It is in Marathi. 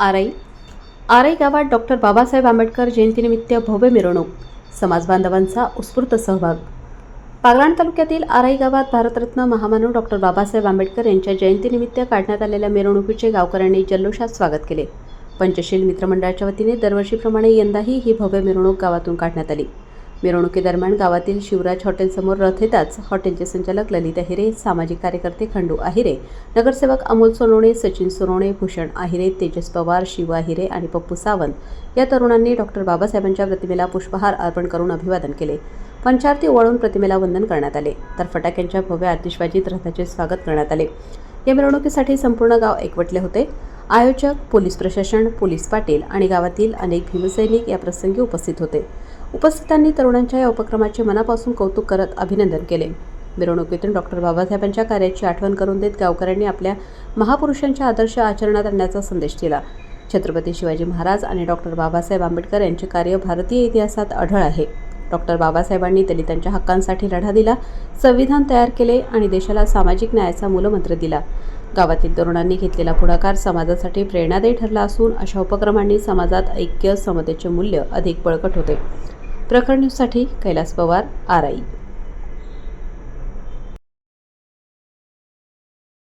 आरई. आरई गावात डॉक्टर बाबासाहेब आंबेडकर जयंतीनिमित्त भव्य मिरवणूक समाजबांधवांचा उत्स्फूर्त सहभाग. पागराण तालुक्यातील आरई गावात भारतरत्न महामानव डॉक्टर बाबासाहेब आंबेडकर यांच्या जयंतीनिमित्त काढण्यात आलेल्या मिरवणुकीचे गावकऱ्यांनी जल्लोषात स्वागत केले. पंचशील मित्रमंडळाच्या वतीने दरवर्षीप्रमाणे यंदाही ही भव्य मिरवणूक गावातून काढण्यात आली. मिरवणुकीदरम्यान गावातील शिवराज हॉटेलसमोर रथ येताच हॉटेलचे संचालक ललित अहिरे सामाजिक कार्यकर्ते खंडू आहिरे नगरसेवक अमोल सोनवणे सचिन सोनवणे भूषण आहिरे तेजस पवार शिव आहिरे आणि पप्पू सावंत या तरुणांनी डॉक्टर बाबासाहेबांच्या प्रतिमेला पुष्पहार अर्पण करून अभिवादन केले. पंचारती ओवाळून प्रतिमेला वंदन करण्यात आले. तर फटाक्यांच्या भव्य आतिषबाजीत रथाचे स्वागत करण्यात आले. या मिरवणुकीसाठी संपूर्ण गाव एकवटले होते. आयोजक पोलीस प्रशासन पोलीस पाटील आणि गावातील अनेक भीमसैनिक या प्रसंगी उपस्थित होते. उपस्थितांनी तरुणांच्या या उपक्रमाचे मनापासून कौतुक करत अभिनंदन केले. मिरवणुकीतून डॉक्टर बाबासाहेबांच्या कार्याची आठवण करून देत गावकऱ्यांनी आपल्या महापुरुषांच्या आदर्श आचरणात आणण्याचा संदेश दिला. छत्रपती शिवाजी महाराज आणि डॉक्टर बाबासाहेब आंबेडकर यांचे कार्य भारतीय इतिहासात आढळ आहे. डॉक्टर बाबासाहेबांनी दलितांच्या हक्कांसाठी लढा दिला संविधान तयार केले आणि देशाला सामाजिक न्यायाचा मूलमंत्र दिला. गावातील तरुणांनी घेतलेला पुढाकार समाजासाठी प्रेरणादायी ठरला असून अशा उपक्रमांनी समाजात ऐक्य समतेचे मूल्य अधिक बळकट होते. प्रखर न्यूजसाठी कैलास पवार आराई.